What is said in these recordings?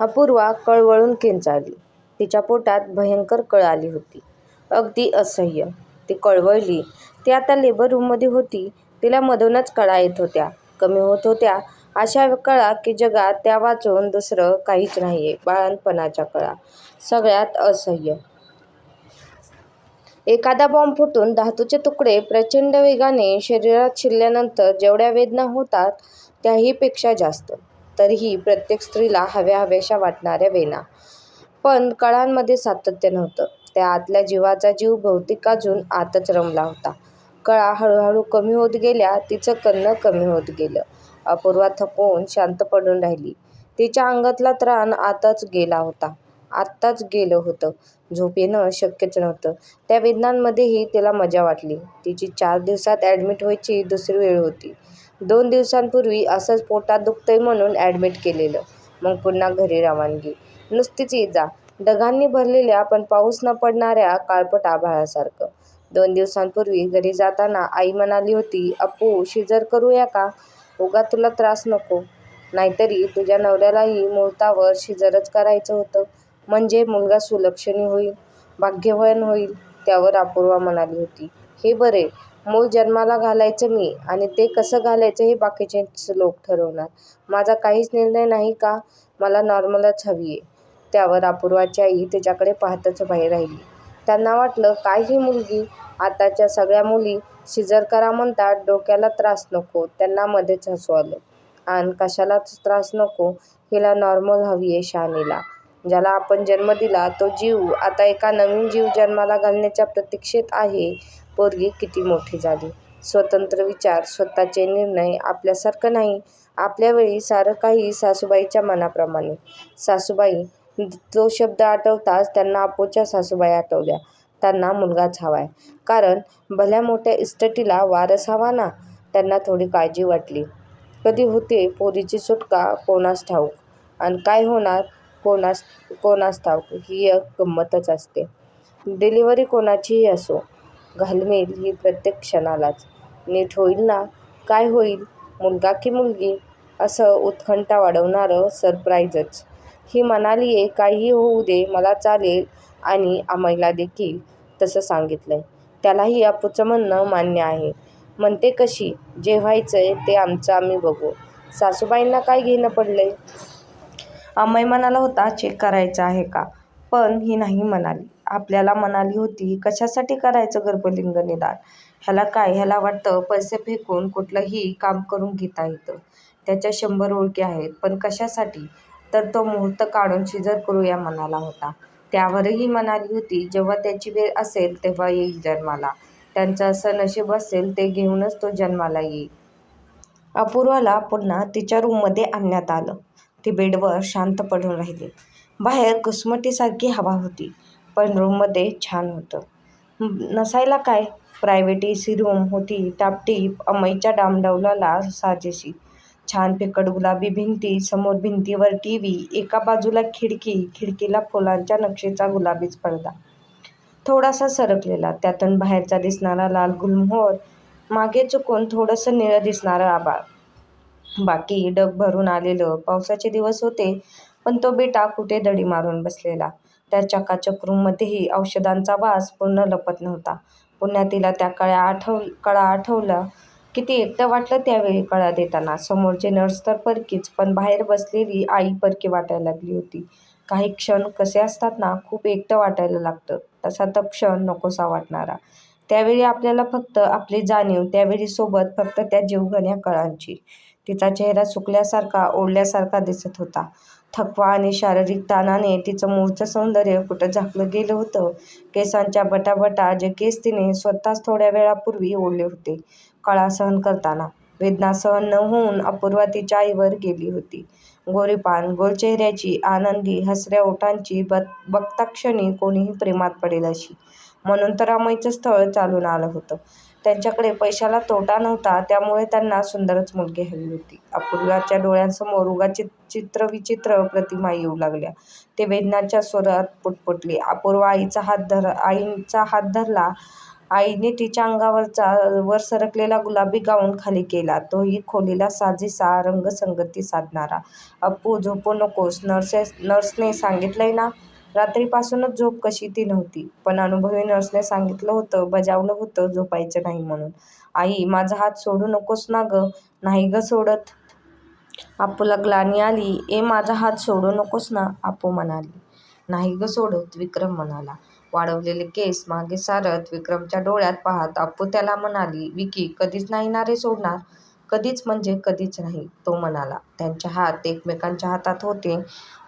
अपूर्वा कळवळून किंचाळली. तिच्या पोटात भयंकर कळ आली होती. अगदी असह्य. ती कळवळली. ती आता लेबर रूममध्ये होती. तिला मधूनच कळा येत होत्या. कमी होत होत्या अशा कळा की जगात त्यावाचून दुसरं काहीच नाहीये. बाळंतपणाच्या कळा. सगळ्यात असह्य. एखादा बॉम्ब फुटून धातूचे तुकडे प्रचंड वेगाने शरीरात शिरल्यानंतर जेवढ्या वेदना होतात त्याहीपेक्षा जास्त. तरीही प्रत्येक स्त्रीला हव्या हव्याशा वाटणाऱ्या वेदना. पण कळांमध्ये सातत्य नव्हतं. त्या आतल्या जीवाचा जीव बहुतेक अजून आतच रमला होता. कळा हळूहळू कमी होत गेल्या. तिचं कन्न कमी होत गेलं. अपूर्वा थकून शांत पडून राहिली. तिच्या अंगातला त्राण आताच गेला होता. आत्ताच गेलं होतं. झोप येणं शक्यच नव्हतं. त्या वेदनांमध्येही तिला मजा वाटली. तिची चार दिवसांत ॲडमिट व्हायची दुसरी वेळ होती. दोन दिवसांपूर्वी असंच पोटात दुखतंय म्हणून ॲडमिट केलेलं. मग पुन्हा घरी रवानगी. नुसतीच ये-जा. ढगांनी भरलेल्या पण पाऊस न पडणाऱ्या काळपट आभाळासारखं. दोन दिवसांपूर्वी घरी जाताना आई म्हणाली होती, अप्पू शिजर करूया का? उगा तुला त्रास नको. नाहीतरी तुझ्या नवऱ्यालाही मुहूर्तावर शिजरच करायचं होतं. म्हणजे मुलगा सुलक्षणी होईल, भाग्यवान होईल. त्यावर अपूर्वा म्हणाली होती, हे बरे, मूल जन्माला घालायचं मी आणि ते कसं घालायचं हे बाकीचेच लोक ठरवणार. माझा काहीच निर्णय नाही का? मला नॉर्मलच हवीये. त्यावर अपूर्वाची आई तिच्याकडे पाहतच राहिली. त्यांना वाटलं काय ही मुलगी? आताच्या सगळ्या मुली सिझर करा म्हणतात. डोक्याला त्रास नको. त्यांना मध्येच हसू आलं. अन कशालाच त्रास नको. हिला नॉर्मल हवीये शहाणीला. ज्याला आपण जन्म दिला तो जीव आता एका नवीन जीव जन्माला घालण्याच्या प्रतीक्षेत आहे. पोरगी किती मोठी झाली. स्वतंत्र विचार, स्वतःचे निर्णय. आपल्यासारखं नाही. आपल्यावेळी सारं काही सासूबाईच्या मनाप्रमाणे. सासूबाई तो शब्द आठवताच त्यांना आपोच्या सासूबाई आठवल्या. त्यांना मुलगाच हवाय. कारण भल्या मोठ्या इस्टेटीला वारस हवा ना? त्यांना थोडी काळजी वाटली. कधी होते पोरीची सुटका कोणास ठाऊक? अन काय होणार कोणास ठाऊक? ही एक गंमतच असते. डिलिव्हरी कोणाचीही असो, घालमेल ही प्रत्येक क्षणालाच. नीट होईल ना? काय होईल? मुलगा की मुलगी? असं उत्कंठा वाढवणारं सरप्राईजच. ही म्हणालीये काहीही होऊ दे मला चालेल आणि अमैलादेखील तसं सांगितलंय. त्यालाही आपूचं म्हणणं मान्य आहे. म्हणते कशी? जे व्हायचंय ते आमचं आम्ही बघू. सासूबाईंना काय घेणं पडलंय? अमय म्हणाला होता चेक करायचा आहे का? पण ही नाही म्हणाली. आपल्याला म्हणाली होती. कशासाठी करायचं गर्भलिंग निदान? ह्याला काय? ह्याला वाटतं पैसे फेकून कुठलंही काम करून घेता येतं. त्याच्या शंभर ओळखी आहेत. पण कशासाठी? तर तो मुहूर्त काढून शिजर करूया म्हणाला होता. त्यावरही म्हणाली होती जेव्हा त्याची वेळ असेल तेव्हा येईल जन्माला. त्यांचं असं नशीब असेल ते घेऊनच तो जन्माला येईल. अपूर्वाला पुन्हा तिच्या रूममध्ये आणण्यात आलं. ती बेडवर शांत पडून राहिली. बाहेर घुसमटीसारखी हवा होती. पण रूममध्ये छान होतं. नसायला काय? प्रायव्हेट सी रूम होती टापटीप. अमईच्या डामडौलाला साजेशी. छान फिकट गुलाबी भिंती. समोर भिंतीवर टी व्ही एका बाजूला खिडकी. खिडकीला फुलांच्या नक्षीचा गुलाबीच पडदा. थोडासा सरकलेला. त्यातून बाहेरचा दिसणारा लाल गुलमोहर. मागे चुकून थोडंसं निळं दिसणारं आभाळ. बाकी डग भरून आलेलं. पावसाचे दिवस होते. पण तो बेटा कुठे दडी मारून बसलेला. त्या चकाचक रूममध्येही औषधांचा वास पूर्ण लपत नव्हता. पुन्हा तिला त्या कळा आठवल्या. किती एकटं वाटलं त्यावेळी कळा देताना. समोरची नर्स तर परकीच. पण बाहेर बसलेली आई परकी वाटायला लागली होती. काही क्षण कसे असतात ना खूप एकटं वाटायला लागतं. तसा तो क्षण नकोसा वाटणारा. त्यावेळी आपल्याला फक्त आपली जाणीव. त्यावेळी सोबत फक्त त्या जीवघेण्या कळांची. तिचा चेहरा सुकल्यासारखा, ओढल्यासारखा दिसत होता. थकवा आणि शारीरिक ताणाने तिचं मूळचं सौंदर्य कुठं झाकलं गेलं होतं. केसांच्या बटाबटा जे केस तिने स्वतःच थोड्या वेळापूर्वी ओढले होते कळा सहन करताना. वेदना सहन न होऊन अपूर्वा तिच्या आईवर गेली होती. गोरीपान, गोल चेहऱ्याची आनंदी, हसऱ्या ओठांची, बघताक्षणी कोणीही प्रेमात पडेल अशी. म्हणून तर अमयचं स्थळ चालून आलं होतं. त्यांच्याकडे पैशाला तोटा नव्हता. त्यामुळे त्यांना सुंदरच मुलगी हवी होती. अपूर्वाच्या डोळ्यांसमोर उगाच चित्रविचित्र प्रतिमा येऊ लागल्या. ती वेदनांच्या स्वरात पुटपुटली. अपूर्वा आईचा हात धरला आईने तिच्या अंगावरचा वर सरकलेला गुलाबी गाऊन खाली केला. तोही खोलीला साजेसा रंगसंगती साधणारा. अप्पू झोपू नकोस. नर्सने सांगितलंय ना? रात्रीपासूनच झोप कशी ती नव्हती. पण अनुभवी नर्सने सांगितलं होतं, बजावलं होतं झोपायचं नाही म्हणून. आई, माझा हात सोडू नकोस ना गं? नाही गं सोडत. आपूला ग्लानी आली. ए माझा हात सोडू नकोस ना? आपू म्हणाली. नाही गं सोडत, विक्रम म्हणाला. वाढवलेले केस मागे सारत विक्रमच्या डोळ्यात पाहत आपू त्याला म्हणाली. विकी, कधीच नाही ना रे सोडणार? कधीच म्हणजे कधीच नाही, तो म्हणाला. त्यांचे हात एकमेकांच्या हातात होते.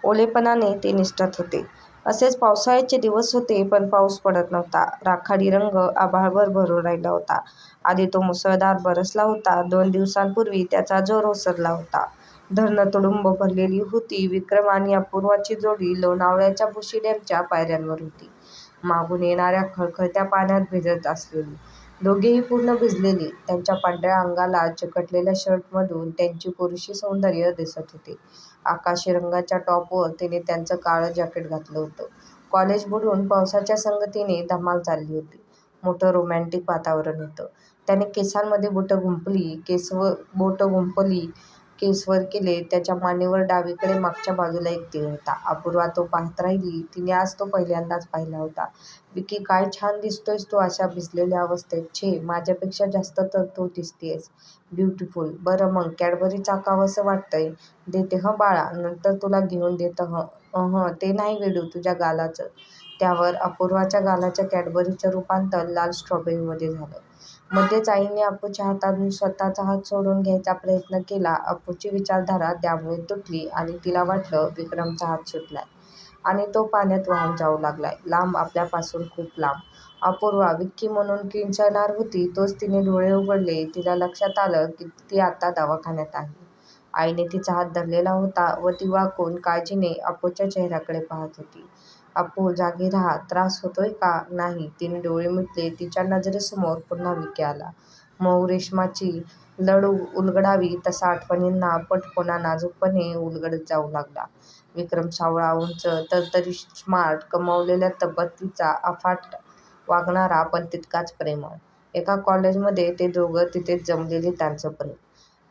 ओलेपणाने ते निसटत होते. असेच पावसाळ्याचे दिवस होते. पण पाऊस पडत नव्हता. राखाडी रंग आभाळभर भरून राहिला होता. आधी तो मुसळधार बरसला होता. दोन दिवसांपूर्वी त्याचा जोर ओसरला होता. धरणं तुडुंब भरलेली होती. विक्रम आणि अपूर्वाची जोडी लोणावळ्याच्या भुशी डॅमच्या पायऱ्यांवर होती. मागून येणाऱ्या खळखळत्या पाण्यात भिजत असलेली. दोघेही पूर्ण भिजलेली. त्यांच्या पांढऱ्या अंगाला चिकटलेल्या शर्टमधून त्यांची पुरुषी सौंदर्य दिसत होते. आकाशी रंगाच्या टॉपवर तिने त्यांचं काळं जॅकेट घातलं होतं. कॉलेज बुडून पावसाच्या संगतीने धमाल चालली होती. मोठं रोमँटिक वातावरण होतं. त्याने केसांमध्ये बोटं गुंफली, केस किंग्सवर केले. त्याच्या मानेवर डावीकडे मागच्या बाजूला एक तीळ होता. अपूर्वा तो पाहत राहिली. तिने आज तो पहिल्यांदाच पाहिला होता. विकी, काय छान दिसतोयस तू अशा भिजलेल्या अवस्थेत. छे, माझ्यापेक्षा जास्त तर तू दिसतेयस. ब्युटिफुल. बरं मग कॅडबरी चाखावंसं वाटतंय. देते हं बाळा. नंतर तुला घेऊन देते हं. अहं, ते नाही वेडू, तुझ्या गालाचं. त्यावर अपूर्वाच्या गालाच्या कॅडबरीचं रूपांतर लाल स्ट्रॉबेरीमध्ये झालं. मध्येच आईने अप्पूच्या हातातून स्वतःचा हात सोडून घ्यायचा प्रयत्न केला. अप्पूची विचारधारा त्यामुळे तुटली आणि तिला वाटलं विक्रमचा हात सुटलाय आणि तो पाण्यात वाहून जाऊ लागलाय. लांब, आपल्यापासून खूप लांब. अपूर्वा विक्की म्हणून किंचाळणार होती. तोच तिने डोळे उघडले. तिला लक्षात आलं की ती आता दवाखान्यात आहे. आईने तिचा हात धरलेला होता व ती वाकून काळजीने अप्पूच्या चेहऱ्याकडे पाहत होती. अप्पू, जागी राहा. त्रास होतोय का? नाही. तिने डोळे मिटले. तिच्या नजरेसमोर पुन्हा विकी आला. मऊ रेशमाची लळ उलगडावी तसा आठवणींना पट नाजूकपणे उलगडत जाऊ लागला. विक्रम सावळा, उंच, तरतरी स्मार्ट, कमावलेल्या तब्येतीचा, अफाट वागणारा पण तितकाच प्रेमळ. एका कॉलेजमध्ये ते दोघं, तिथेच जमलेले त्यांचं प्रेम.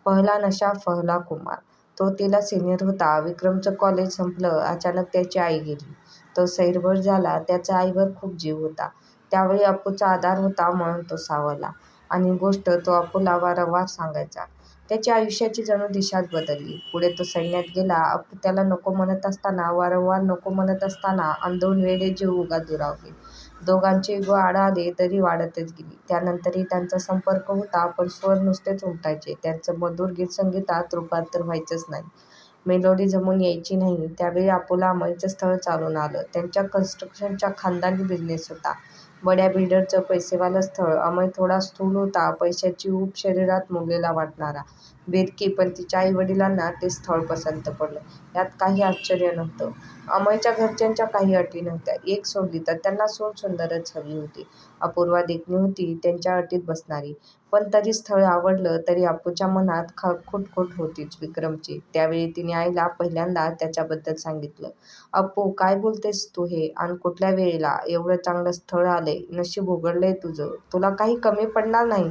पहला नशा फहला खुमार. तो तिला सिनियर होता. विक्रमचं कॉलेज संपलं. अचानक त्याची आई गेली. तो सैरभर झाला. त्याचा आईवर खूप जीव होता. त्यावेळी अप्पूचा आधार होता म्हणून तो सावरला. आणि गोष्ट तो अप्पूला वारंवार सांगायचा. त्याची आयुष्याची जणू दिशाच बदलली. पुढे तो सैन्यात गेला. अप्पू त्याला नको म्हणत असताना, वारंवार नको म्हणत असताना अंधाहून वेडे जीव उगाच दुरावले. दोघांचे इगो आडाआडे तरी वाढतच गेली. त्यानंतरही त्यांचा संपर्क होता. पण स्वर नुसतेच उमटायचे. त्यांचं मधुर गीतसंगीतात रूपांतर व्हायचंच नाही. मेलोडी जमून यायची नाही. त्यावेळी अपोला अमयचं स्थळ चालून आलं. त्यांच्या कन्स्ट्रक्शनचा खानदानी बिझनेस होता. बड्या बिल्डरचं पैसेवालं स्थळ. अमय थोडा स्थूल होता. पैशाची ऊब शरीरात मुरलेला वाटणारा. बिरकी. पण तिच्या आईवडिलांना ते स्थळ पसंत पडलं. यात काही आश्चर्य नव्हतं. अमयच्या घरच्यांच्या काही अटी नव्हत्या. एक सोडली तर त्यांना सून सुंदरच हवी होती. अपूर्वा देखणी होती. त्यांच्या अटीत बसणारी. पण तरी स्थळ आवडलं तरी अप्पूच्या मनात खुटखुट होतीच विक्रमची. त्यावेळी तिने आईला पहिल्यांदा त्याच्याबद्दल सांगितलं. अप्पू, काय बोलतेस तू हे? अन कुठल्या वेळेला? एवढं चांगलं स्थळ आलंय. नशीब उघडलंय तुझं. तुला काही कमी पडणार नाही.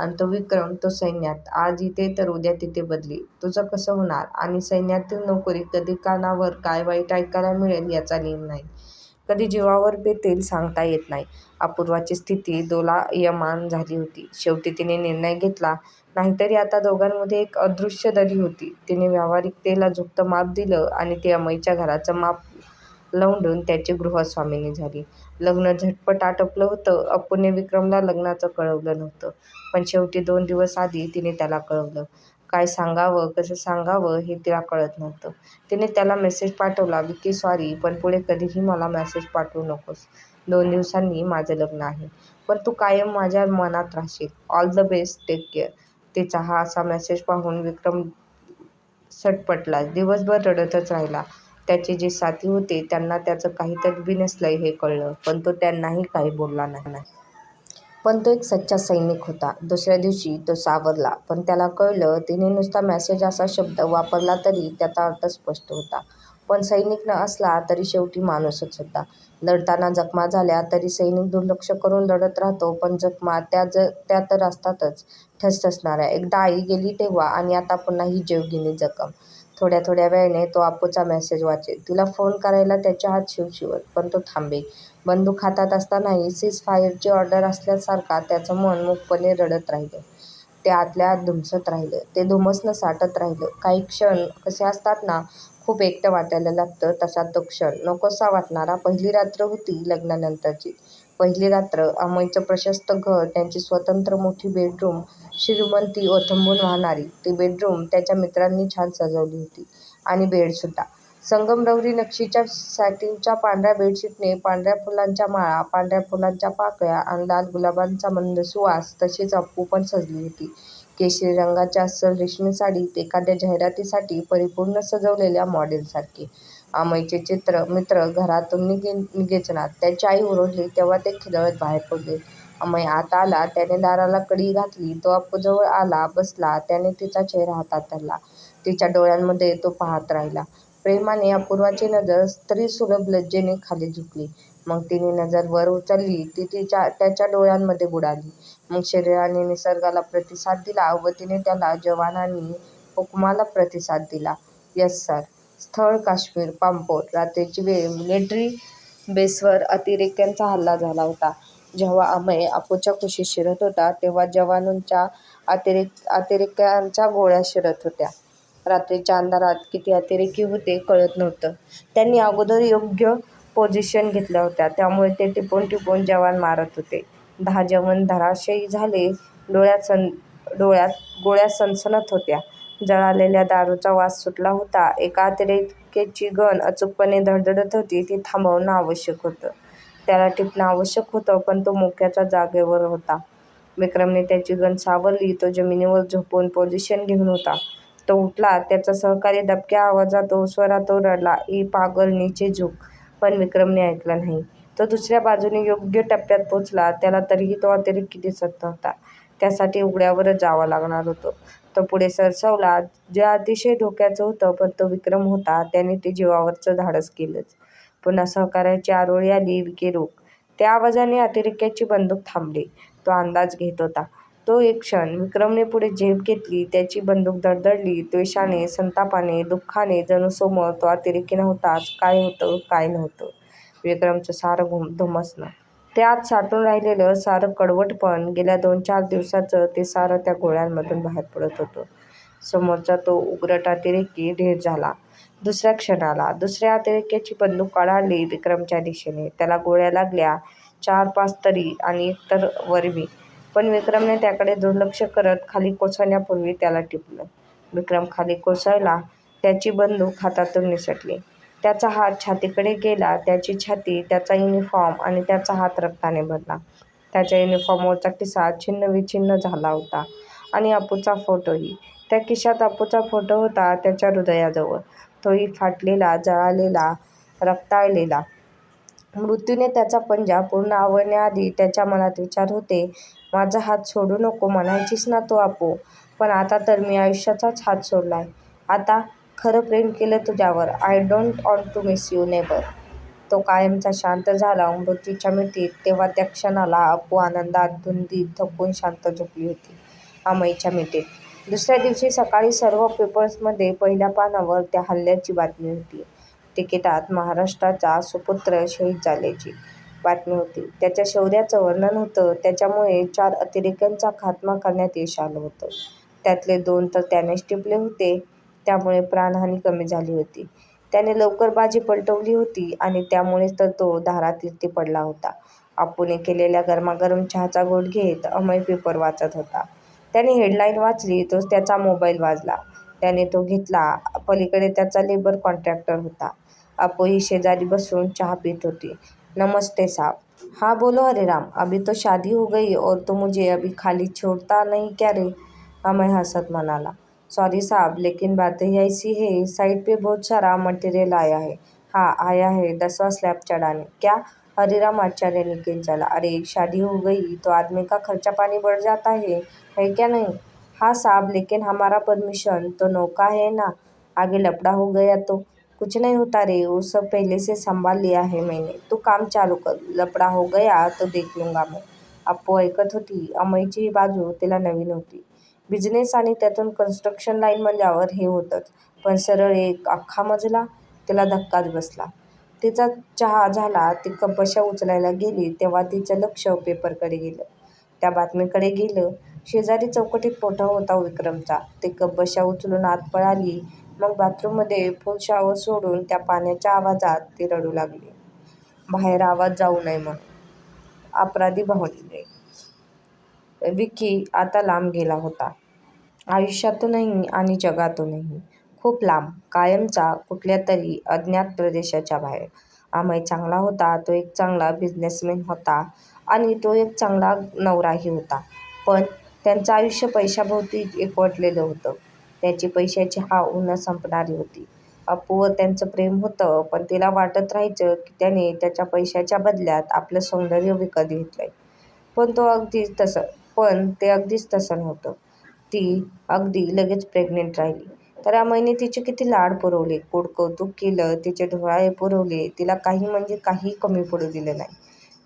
आणि तो विक्रम, तो सैन्यात. आज इथे तर उद्या तिथे बदली. तुझं कसं होणार? आणि सैन्यातील नोकरी कधी कानावर काय वाईट ऐकायला मिळेल याचा नेम नाही. कधी जीवावर बेतेल सांगता येत नाही. अपूर्वाची स्थिती दोलायमान झाली होती. शेवटी तिने निर्णय घेतला. नाहीतरी आता दोघांमध्ये एक अदृश्य दरी होती. तिने व्यावहारिकतेला झुकतं माप दिलं आणि ती अमयच्या घराचं माप लवंडून त्याची गृहस्वामिनी झाली. लग्न झटपट आटोपलं होतं. अप्पूने विक्रमला लग्नाचं कळवलं नव्हतं. पण शेवटी दोन दिवस आधी तिने त्याला कळवलं. काय सांगावं, कसं सांगावं हे तिला कळत नव्हतं. तिने त्याला मेसेज पाठवला. विकी, सॉरी, पण पुढे कधीही मला मेसेज पाठवू नकोस. दोन दिवसांनी माझं लग्न आहे. पण तू कायम माझ्या मनात राहशील. All the best. Take care. तिचा हा असा मेसेज पाहून विक्रम सटपटला दिवसभर रडतच राहिला. त्याचे जे साथी होते त्यांना त्याचं काहीतरी नसलं हे कळलं. पण तो त्यांनाही काही बोलला नाही. पण तो एक सच्चा सैनिक होता. दुसऱ्या दिवशी तो सावरला. पण त्याला कळलं, तिने नुसता मेसेज असा शब्द वापरला तरी त्याचा अर्थ स्पष्ट होता. पण सैनिक न असला तरी शेवटी माणूसच होता. लढताना जखमा झाल्या तरी सैनिक दुर्लक्ष करून लढत राहतो. पण जखमा त्या ज त्या तर असतातच ठसठसणाऱ्या. एकदा आई गेली तेव्हा आणि आता पुन्हा ही जेवगिनी जखम. थोड्या थोड्या वेळाने तो आपोचा मेसेज वाचे. तिला फोन करायला त्याच्या हात शिवशिवत. पण तो थांबे. बंदूक हातात असतानाही सीज फायरची ऑर्डर असल्यासारखा त्याचं मन मूकपणे रडत राहिलं. ते आतल्या आत धुमसत राहिलं. ते धुमसणं साठत राहिलं. काही क्षण कसे असतात ना, खूप एकटं वाटायला लागतं, तसा तो क्षण. नकोसा वाटणारा. पहिली रात्र होती लग्नानंतरची. पहिली रात्र. अमयचं प्रशस्त घर, त्यांची स्वतंत्र मोठी बेडरूम, श्रीमंती ओथंबून वाहणारी ती बेडरूम त्याच्या मित्रांनी छान सजवली होती. आणि बेडसुद्धा. संगमरवरी नक्षीच्या सॅटिनच्या पांढऱ्या बेडशीटने पांढऱ्या फुलांच्या माळा, पांढऱ्या फुलांच्या पाकळ्या आणि लाल गुलाबांचा मंद सुवास. तशीच अप्पू पण सजली होती. केशरी रंगाची अस्सल रेशमी साडीत एखाद्या जाहिरातीसाठी परिपूर्ण सजवलेल्या मॉडेलसारखी. अमयचे मित्र घरातून निघेचनात. त्याची आई ओरडली तेव्हा ते खिदळत बाहेर पडले. अमय आत आला. त्याने दाराला कडी घातली. तो अप्पूजवळ आला, बसला. त्याने तिचा चेहरा हातात धरला. तिच्या डोळ्यांमध्ये तो पाहात राहिला. प्रेमाने. अपूर्वाची नजर स्त्रीसुलभ लज्जेने खाली झुकली. मग तिने नजर वर उचलली. ती त्याच्या डोळ्यांमध्ये बुडाली. मग शरीराने निसर्गाला प्रतिसाद दिला व तिने त्याला, जवानांनी हुकुमाला प्रतिसाद दिला. "Yes sir. स्थळ काश्मीर. पाम्पोर रात्रीची वेळ. मिलिटरी बेसवर अतिरेक्यांचा हल्ला झाला होता. जेव्हा अमय अप्पूच्या कुशीत शिरत होता तेव्हा जवानूंच्या अतिरेक्यांच्या गोळ्या शिरत होत्या. रात्रीच्या अंधारात किती अतिरेकी होते कळत नव्हतं. त्यांनी अगोदर योग्य पोझिशन घेतल्या होत्या त्यामुळे ते टिपून टिपून जवान मारत होते. दहा जवान धराशयी झाले. डोळ्यात गोळ्या सनसनत होत्या. जळालेल्या दारूचा वास सुटला होता. एका अतिरेक्याची गण अचूकपणे धडधडत होती. ती थांबवणं आवश्यक होतं. त्याला टिपणं आवश्यक होतं. पण तो मोक्याचा जागेवर होता. विक्रमने त्याची गण सावरली. तो जमिनीवर झोपून पोझिशन घेऊन होता. तो उठला. त्याचा सहकारी दबक्या आवाजात स्वरात ओरडला, ए पागल, नीचे झुक. पण विक्रमने ऐकलं नाही. तो दुसऱ्या बाजूने योग्य टप्प्यात पोचला. त्याला तरीही तो अतिरेकी दिसत नव्हता. त्यासाठी उघड्यावरच जावं लागणार होतं. तो पुढे सरसावला. जे अतिशय धोक्याचं होतं. पण तो विक्रम होता. त्याने ते जीवावरचं धाडस केलंच. पुन्हा सहकार्याची आरोळी आली. विके रुक. त्या आवाजाने अतिरेक्याची बंदूक थांबली. तो अंदाज घेत होता. तो एक क्षण. विक्रमने पुढे झेप घेतली. त्याची बंदूक धडधडली. द्वेषाने, संतापाने, दुःखाने जणू समोर तो अतिरेकी नव्हताच. काय होतं, काय नव्हतं. विक्रमचं सारं धुमसणं. ते आत साठून राहिलेलं सारं कडवटपण. गेल्या दोन चार दिवसाचं ते सारं त्या गोळ्यांमधून बाहेर पडत होतं. समोरचा तो उग्रट अतिरेकी ढेर झाला. दुसऱ्या क्षणाला दुसऱ्या अतिरेक्याची बंदूक काढाली विक्रमच्या दिशेने. त्याला गोळ्या लागल्या. चार पाच तरी आणि एक तर वरवी. पण विक्रमने त्याकडे दुर्लक्ष करत खाली कोसळण्यापूर्वी त्याला टिपलं. विक्रम खाली कोसळला. त्याची बंदूक हातातून निसटली. त्याचा हात छातीकडे गेला. त्याची छाती, त्याचा युनिफॉर्म आणि त्याचा हात रक्ताने भरला. त्याच्या युनिफॉर्मवरचा खिसा छिन्नविच्छिन्न झाला होता. आणि अप्पूचा फोटोही. त्या खिशात अप्पूचा फोटो होता. त्याच्या हृदयाजवळ. तोही फाटलेला, जळालेला, रक्ताळलेला. मृत्यूने त्याचा पंजा पूर्ण आवडण्याआधी त्याच्या मनात विचार होते. माझा हात सोडू नको म्हणायचीस ना तू आपो पण आता तर मी आयुष्याचाच हात सोडलाय. आता खरं प्रेम केलं तुझ्यावर. I don't want to miss you never तो कायमचा शांत झाला मृत्यूच्या मिठीत. तेव्हा त्या क्षणाला अपू आनंदात, धुंदीत, थकून शांत झोपली होती. अमयच्या मिठीत. दुसऱ्या दिवशी सकाळी सर्व पेपर्समध्ये पहिल्या पानावर त्या हल्ल्याची बातमी होती. तिकिटात महाराष्ट्राचा सुपुत्र शहीद झाल्याची बातमी होती. त्याच्या शौर्याचं वर्णन होतं. त्याच्यामुळे चार अतिरेक्यांचा खात्मा करण्यात यश आलं होतं. त्यातले दोन तर त्यानेच टिपले होते. त्यामुळे प्राणहानी कमी झाली होती. त्याने लवकर बाजी पलटवली होती आणि त्यामुळेच तर तो धारातीर्थी पडला होता. आपूने केलेल्या गरमागरम चहाचा घोट घेत अमय पेपर वाचत होता. त्याने हेडलाईन वाचली. तोच त्याचा मोबाईल वाजला. त्याने तो घेतला. पलीकडे त्याचा लेबर कॉन्ट्रॅक्टर होता. अप्पूही शेजारी बसून चहा पीत होती. नमस्ते साहब हाँ बोलो हरेराम अभी तो शादी हो गई और तो मुझे अभी खाली छोड़ता नहीं क्या रे? अमय हंसत म्हणाला. सॉरी साहब लेकिन बातें ऐसी है साइट पे बहुत सारा मटेरियल आया है. हाँ, आया है. दसवां स्लॅब चढाने. क्या? हरिराम आचार्य निकल चला अरे शादी हो गई तो आदमी का खर्चा पानी बढ़ जाता है है क्या नहीं? हाँ साहब लेकिन हमारा परमिशन तो नौका है ना। आगे लफड़ा हो गया तो कुछ नहीं होता रे। वो सब पहले से संभाल लिया है मैंने। तू काम चालू कर। लफड़ा हो गया तो देख लूंगा मैं। अप्पू ऐकत होती अमईची ही बाजू तिला नवीन होती। बिझनेस आणि त्यातून कन्स्ट्रक्शन लाईन म्हणल्यावर हे होतंच. पण सरळ एक अख्खा मजला तिला धक्काच बसला. तिचा चहा झाला ती कपशा उचलायला गेली तेव्हा तिचं लक्ष पेपरकडे गेलं. त्या बातमीकडे गेलं. शेजारी चौकटीत पोटा होता विक्रमचा. ते कपबशा उचलून आत पळाली. मग बाथरूममध्ये फुल शॉवर सोडून त्या पाण्याच्या आवाजात ती रडू लागली. बाहेर आवाज जाऊ नये म्हणून. अपराधी भावनेने विकी आता लांब गेला होता. आयुष्यातूनही आणि जगातूनही खूप लांब. कायमचा कुठल्या तरी अज्ञात प्रदेशाच्या बाहेर. अमय चांगला होता तो एक चांगला बिझनेसमॅन होता आणि तो एक चांगला नवराही होता. पण त्यांचं आयुष्य पैशाभोवती एकवटलेलं होतं. त्याची पैशाची हाव न संपणारी होती. अपूवर त्यांचं प्रेम होतं पण तिला वाटत राहायचं की त्याने त्याच्या पैशाच्या बदल्यात आपलं सौंदर्य विकत घेतलंय. पण तो अगदीच तसं पण ते अगदीच तसं नव्हतं. ती अगदी लगेच प्रेग्नेंट राहिली. तर अमयने तिचे किती लाड पुरवले गोड कौतुक केलं तिचे डोहाळे पुरवले तिला काही म्हणजे काही कमी पडू दिलं नाही.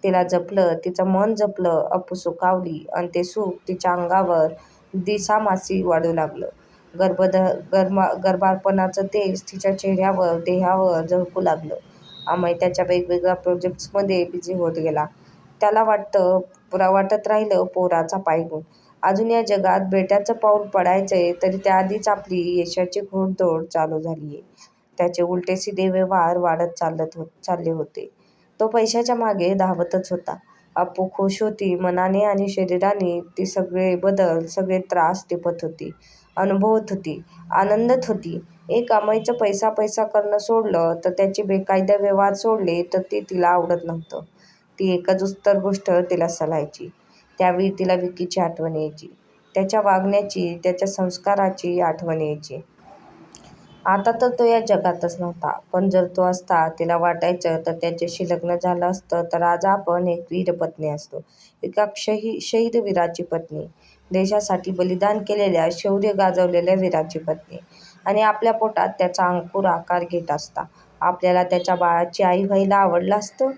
तिला जपलं तिचं मन जपलं अप्पू सुखावली आणि ते सुख तिच्या अंगावर दिसामासी वाढू लागलं. गर्भध गर्मा गर्भारपणाचं तेज तिच्या चेहऱ्यावर देहावर झळकू लागलं. अमय त्याच्या वेगवेगळ्या प्रोजेक्ट्समध्ये बिझी होत गेला. त्याला वाटतं पुरा वाटत राहिलं पोराचा पायगुण अजून या जगात बेट्याचं पाऊल पडायचंय तरी त्याआधीच आपली यशाची घोडदौड चालू झालीये. त्याचे उलटे सीधे व्यवहार वाढत चालत हो चालले होते. तो पैशाच्या मागे धावतच होता. अप्पू खुश होती. मनाने आणि शरीराने ती सगळे बदल सगळे त्रास टिपत होती. अनुभवत होती. आनंदत होती. एक अमाईचं पैसा पैसा करणं सोडलं तर त्याचे बेकायदा व्यवहार सोडले तर ते तिला आवडत नव्हतं. ती एकच उत्तर गोष्ट तिला सलायची त्यावेळी तिला विकीची आठवण यायची. त्याच्या वागण्याची त्याच्या संस्काराची आठवण यायची. आता तर तो या जगातच नव्हता. पण जर तो असता तिला वाटायचं तर त्याच्याशी लग्न झालं असतं तर आज आपण एक वीरपत्नी असतो. एका शही शहीद वीराची पत्नी. देशासाठी बलिदान केलेल्या शौर्य गाजवलेल्या वीराची पत्नी. आणि आपल्या पोटात त्याचा अंकुर आकार घेत असता. आपल्याला त्याच्या बाळाची आई व्हायला आवडलं असतं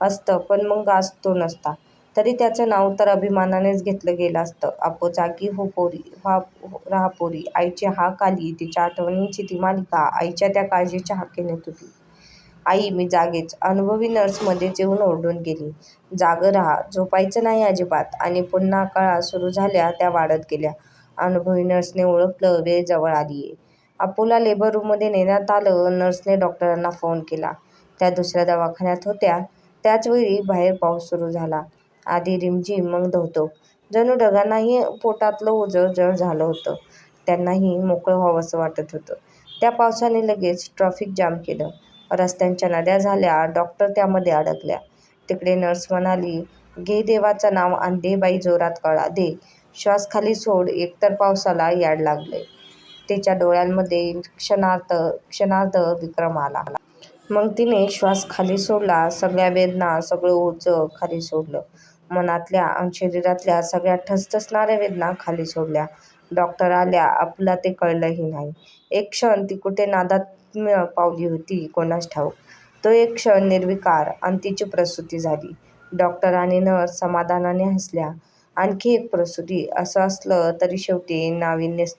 असतं पण मग आज तो नसता. तरी त्याचं नाव तर अभिमानानेच घेतलं गेलं असतं. आपो जागी हो पोरी व्हा राहा पोरी आईची हाक आली तिच्या आठवणींची ती मालिका आईच्या त्या काळजीच्या हाकेने होती आई मी जागेच. अनुभवी नर्समध्ये येऊन ओरडून गेली. जागं राहा झोपायचं नाही अजिबात. आणि पुन्हा काळा सुरू झाल्या त्या वाढत गेल्या. अनुभवी नर्सने ओळखलं वेळ जवळ आलीये अप्पूला लेबर रूममध्ये नेण्यात आलं नर्सने डॉक्टरांना फोन केला. त्या दुसऱ्या दवाखान्यात होत्या. त्याचवेळी बाहेर पाऊस सुरू झाला. आधी रिमझिम मग धवतो जणू ढगांनाही पोटातलं ओझं जड झालं होतं. त्यांनाही मोकळं व्हावंसं वाटत होतं. त्या पावसाने लगेच ट्रॅफिक जाम केलं. रस्त्यांच्या नद्या झाल्या डॉक्टर त्यामध्ये अडकल्या. तिकडे नर्स म्हणाली घे देवाचं नाव आणि दे बाई जोरात कळा दे. श्वास खाली सोड एकतर पावसाला याड लागले तिच्या डोळ्यांमध्ये क्षणार्थ क्षणार्ध विक्रम आला. मग तिने श्वास खाली सोडला सगळ्या वेदना सगळं ओझं खाली सोडलं. मनातल्या आणि शरीरातल्या सगळ्या ठसठसणाऱ्या वेदना खाली सोडल्या. डॉक्टर आल्या आपला ते कळलंही नाही. एक क्षण ती कुठे नादात पावली होती कोणास ठाऊक. तो एक क्षण निर्विकार आणि तिची प्रसूती झाली. डॉक्टर आणि नर्स समाधानाने हसल्या. आणखी एक प्रसूती असं असलं तरी शेवटी नाविन्यच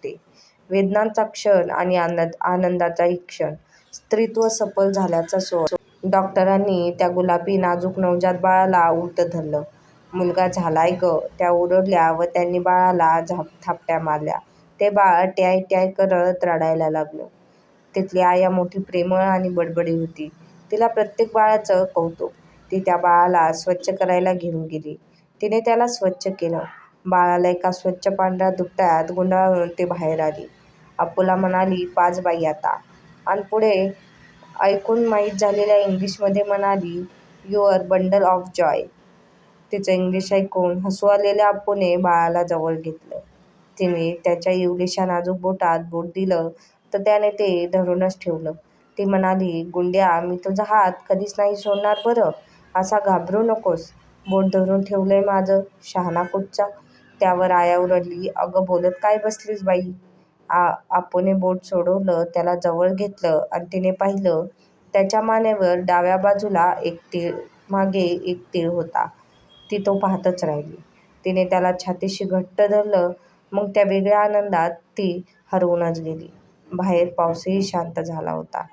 वेदनांचा क्षण आणि आनंद आनंदाचाही क्षण. स्त्रीत्व सफल झाल्याचा स्वर डॉक्टरांनी त्या गुलाबी नाजूक नवजात बाळाला उलटं धरलं. मुलगा झालाय ग. त्या ओरडल्या व त्यांनी बाळाला झाप थापट्या मारल्या. ते बाळ ट्याय ट्याय करत रडायला लागलं. तिथली आया मोठी प्रेमळ आणि बडबडी होती. तिला प्रत्येक बाळाचं कौतुक. ती त्या बाळाला स्वच्छ करायला घेऊन गेली. तिने त्याला स्वच्छ केलं. बाळाला एका स्वच्छ पांढऱ्या दुपट्यात गुंडाळून ती बाहेर आली. अप्पूला म्हणाली पाच बाई आता. आणि पुढे ऐकून माहीत झालेल्या इंग्लिशमध्ये म्हणाली युअर बंडल ऑफ जॉय. तिचं इंग्लिश ऐकून हसू आलेल्या अप्पूने बाळाला जवळ घेतलं तिने त्याच्या इवलीशा नाजूक बोटात बोट दिलं तर त्याने ते धरूनच ठेवलं ती म्हणाली गुंड्या मी तुझा हात कधीच नाही सोडणार बरं असा घाबरू नकोस. बोट धरून ठेवलंय माझं, शहाणा कुठचा. त्यावर आया ओरडली. अगं बोलत काय बसलीस बाई. आ आपूने बोट सोडवलं, त्याला जवळ घेतलं आणि तिने पाहिलं. त्याच्या मानेवर डाव्या बाजूला एक तीळ, मागे एक तीळ होता. ती तो पाहतच राहिली. तिने त्याला छातीशी घट्ट धरलं. मग त्या वेगळ्या आनंदात ती हरवूनच गेली. बाहेर पाऊसही शांत झाला होता.